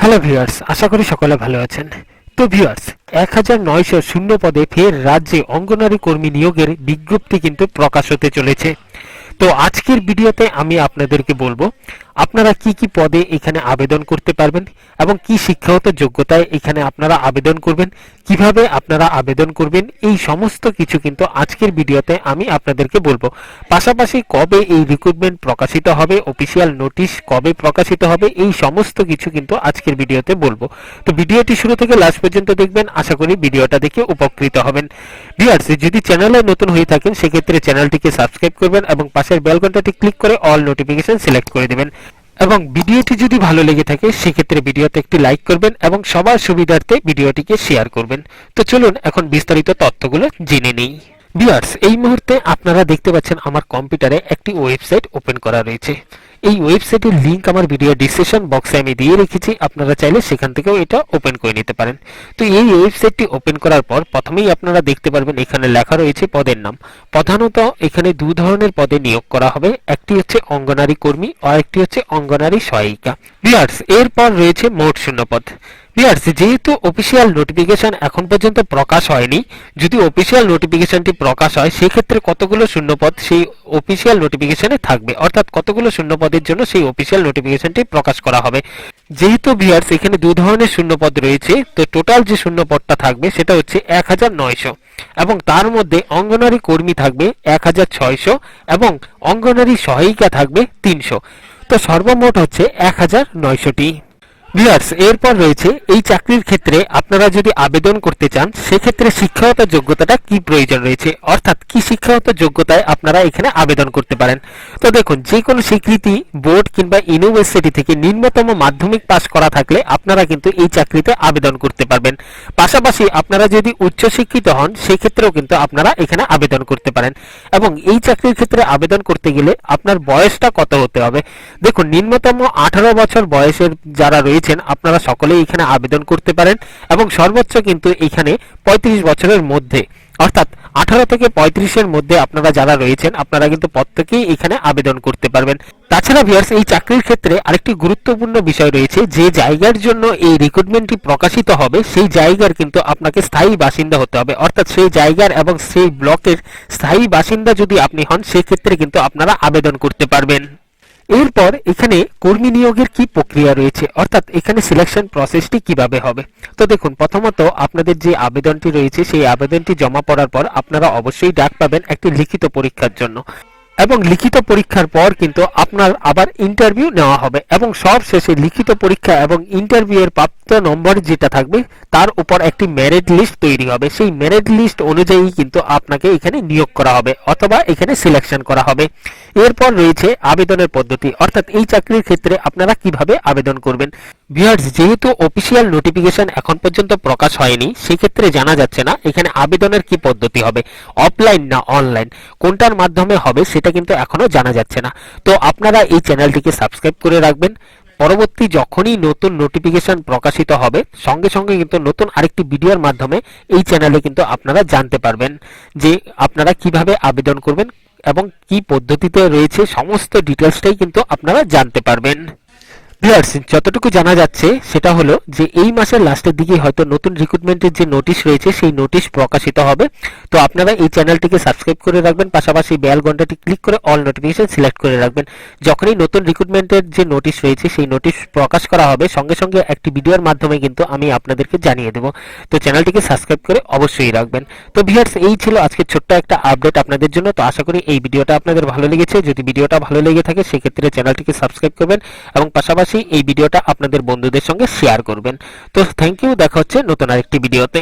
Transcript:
Hello viewers আশা করি সকলে ভালো আছেন। তো ভিউয়ার্স এক হাজার নয়শো শূন্য পদে ফের রাজ্যে অঙ্গনারী কর্মী নিয়োগের বিজ্ঞপ্তি কিন্তু প্রকাশ হতে চলেছে। তো আজকের ভিডিওতে আমি আপনাদেরকে বলব আপনারা কি কি পদে এখানে আবেদন করতে পারবেন এবং কি শিক্ষাগত যোগ্যতায় এখানে আপনারা আবেদন করবেন, কীভাবে আপনারা আবেদন করবেন, এই সমস্ত কিছু কিন্তু আজকের ভিডিওতে আমি আপনাদেরকে বলব। পাশাপাশি কবে এই রিক্রুটমেন্ট প্রকাশিত হবে অফিসিয়াল নোটিশ কবে প্রকাশিত হবে, এই সমস্ত কিছু কিন্তু আজকের ভিডিওতে বলব। তো ভিডিওটি শুরু থেকে লাস্ট পর্যন্ত দেখবেন, আশা করি ভিডিওটা দেখে উপকৃত হবেন। ভিউয়ার্স যদি চ্যানেলে নতুন হয়ে থাকেন, সেক্ষেত্রে চ্যানেলটিকে সাবস্ক্রাইব করবেন এবং পাশের বেল ঘন্টাটি ক্লিক করে অল নোটিফিকেশন সিলেক্ট করে দেবেন। এবং ভিডিওটি যদি ভালো লেগে থাকে, সেক্ষেত্রে ভিডিওতে একটি লাইক করবেন এবং সবার সুবিধার্থে ভিডিওটিকে শেয়ার করবেন। তো চলুন এখন বিস্তারিত তথ্যগুলো জেনে নেই। ভিউয়ার্স এই মুহূর্তে আপনারা দেখতে পাচ্ছেন আমার কম্পিউটারে একটি ওয়েবসাইট ওপেন করা রয়েছে। এই ওয়েবসাইটের লিঙ্ক আমার ভিডিও ডিসক্রিপশন বক্সে আমি দিয়ে রেখেছি, আপনারা চাইলে সেখান থেকেও এটা ওপেন করে নিতে পারেন। তো এই ওয়েবসাইটটি ওপেন করার পর প্রথমেই আপনারা দেখতে পারবেন এখানে লেখা রয়েছে পদের নাম। প্রধানত এখানে দু ধরনের পদে নিয়োগ করা হবে, একটি হচ্ছে অঙ্গনারী কর্মী আর একটি হচ্ছে অঙ্গনারী সহায়িকা। বিয়ার্স এরপর রয়েছে মোট শূন্যপদ বিয়ার্স যেহেতু অফিসিয়াল নোটিফিকেশন এখন পর্যন্ত প্রকাশ হয়নি, যদি অফিসিয়াল নোটিফিকেশনটি প্রকাশ হয়, সেক্ষেত্রে কতগুলো শূন্যপদ সেই অফিসিয়াল নোটিফিকেশনে থাকবে। অর্থাৎ কতগুলো শূন্যপদের জন্য সেই অফিসিয়াল নোটিফিকেশনটি প্রকাশ করা হবে। যেহেতু বিয়ার্স এখানে দু ধরনের শূন্যপদ রয়েছে। তো টোটাল যে শূন্যপদটা থাকবে, সেটা হচ্ছে এক হাজার নয়শো। এবং তার মধ্যে অঙ্গনারী কর্মী থাকবে এক হাজার ছয়শো এবং অঙ্গনারী সহায়িকা থাকবে তিনশো। তো সর্বমোট হচ্ছে এক হাজার নয়শোটি। ভিউয়ার্স এরপর রয়েছে এই চাকরির ক্ষেত্রে আপনারা যদি আবেদন করতে চান, সেক্ষেত্রে শিক্ষাগত যোগ্যতাটা কি প্রয়োজন রয়েছে? অর্থাৎ কি শিক্ষাগত যোগ্যতায় আপনারা এখানে আবেদন করতে পারেন? তো দেখুন যে কোনো স্বীকৃতি বোর্ড কিংবা ইউনিভার্সিটি থেকে নিম্নতম মাধ্যমিক পাশ করা থাকলে আপনারা কিন্তু এই চাকরিতে আবেদন করতে পারবেন। পাশাপাশি আপনারা যদি উচ্চশিক্ষিত হন, সেক্ষেত্রেও কিন্তু আপনারা এখানে আবেদন করতে পারেন। এবং এই চাকরির ক্ষেত্রে আবেদন করতে গেলে আপনার বয়সটা কত হতে হবে? দেখুন, নিম্নতম আঠারো বছর বয়সের যারা রয়েছেন আপনারা সকলেই এখানে আবেদন করতে পারেন এবং সর্বোচ্চ কিন্তু এখানে পঁয়ত্রিশ বছরের মধ্যে, অর্থাৎ আঠারো থেকে পঁয়ত্রিশের মধ্যে আপনারা যারা রয়েছেন, আপনারা কিন্তু প্রত্যেকেই এখানে আবেদন করতে পারবেন। তাছাড়া ভিয়ার্স এই চাকরির ক্ষেত্রে আরেকটি গুরুত্বপূর্ণ বিষয় রয়েছে, যে জায়গার জন্য এই রিক্রুটমেন্টটি প্রকাশিত হবে, সেই জায়গার কিন্তু আপনাকে স্থায়ী বাসিন্দা হতে হবে। অর্থাৎ সেই জায়গার এবং সেই ব্লকের স্থায়ী বাসিন্দা যদি আপনি হন, সেক্ষেত্রে কিন্তু আপনারা আবেদন করতে পারবেন। এরপর এখানে কর্মী নিয়োগের কি প্রক্রিয়া রয়েছে? অর্থাৎ এখানে সিলেকশন প্রসেসটি কীভাবে হবে? তো দেখুন, প্রথমত আপনাদের যে আবেদনটি রয়েছে, সেই আবেদনটি জমা পড়ার পর আপনারা অবশ্যই ডাক পাবেন একটি লিখিত পরীক্ষার জন্য। এবং লিখিত পরীক্ষার পর কিন্তু আপনার আবার ইন্টারভিউ নেওয়া হবে এবং সব শেষে লিখিত পরীক্ষা এবং ইন্টারভিউ এর প্রাপ্ত নম্বর যেটা থাকবে, তার উপর একটি মেরিট লিস্ট তৈরি হবে। সেই মেরিট লিস্ট অনুযায়ী কিন্তু আপনাকে এখানে নিয়োগ করা হবে অথবা এখানে সিলেকশন করা হবে। এরপর রয়েছে আবেদনের পদ্ধতি। অর্থাৎ এই চাকরির ক্ষেত্রে আপনারা কীভাবে আবেদন করবেন? ভিউয়ার্স যেহেতু অফিসিয়াল নোটিফিকেশন এখন পর্যন্ত প্রকাশ হয়নি, সেক্ষেত্রে জানা যাচ্ছে না এখানে আবেদনের কি পদ্ধতি হবে অফলাইন না অনলাইন কোনটার মাধ্যমে হবে সেটা কিন্তু এখনও জানা যাচ্ছে না। তো আপনারা এই চ্যানেলটিকে সাবস্ক্রাইব করে রাখবেন। পরবর্তী যখনই নতুন নোটিফিকেশন প্রকাশিত হবে, সঙ্গে সঙ্গে কিন্তু নতুন আরেকটি ভিডিওর মাধ্যমে এই চ্যানেলে কিন্তু আপনারা জানতে পারবেন যে আপনারা কীভাবে আবেদন করবেন এবং কি পদ্ধতিতে রয়েছে, সমস্ত ডিটেলসটাই কিন্তু আপনারা জানতে পারবেন। ভিউয়ার্স যতটুকু জানা যাচ্ছে, সেটা হলো যে এই মাসের লাস্টের দিকে হয়তো নতুন রিক্রুটমেন্টের যে নোটিশ রয়েছে, সেই নোটিশ প্রকাশিত হবে। তো আপনারা এই চ্যানেলটিকে সাবস্ক্রাইব করে রাখবেন, পাশাপাশি বেল ঘন্টাটি ক্লিক করে অল নোটিফিকেশন সিলেক্ট করে রাখবেন। যখনই নতুন রিক্রুটমেন্টের যে নোটিশ রয়েছে, সেই নোটিশ প্রকাশ করা হবে, সঙ্গে সঙ্গে একটি ভিডিওর মাধ্যমে কিন্তু আমি আপনাদেরকে জানিয়ে দেব। তো চ্যানেলটিকে সাবস্ক্রাইব করে অবশ্যই রাখবেন। তো ভিউয়ার্স এই ছিল আজকে ছোট্ট একটা আপডেট আপনাদের জন্য। তো আশা করি এই ভিডিওটা আপনাদের ভালো লেগেছে। যদি ভিডিওটা ভালো লেগে থাকে, সেক্ষেত্রে চ্যানেলটিকে সাবস্ক্রাইব করবেন এবং পাশাপাশি এই ভিডিওটা আপনাদের বন্ধুদের সঙ্গে শেয়ার করবেন। তো থ্যাংক ইউ দেখা হচ্ছে নতুন আরেকটি ভিডিওতে।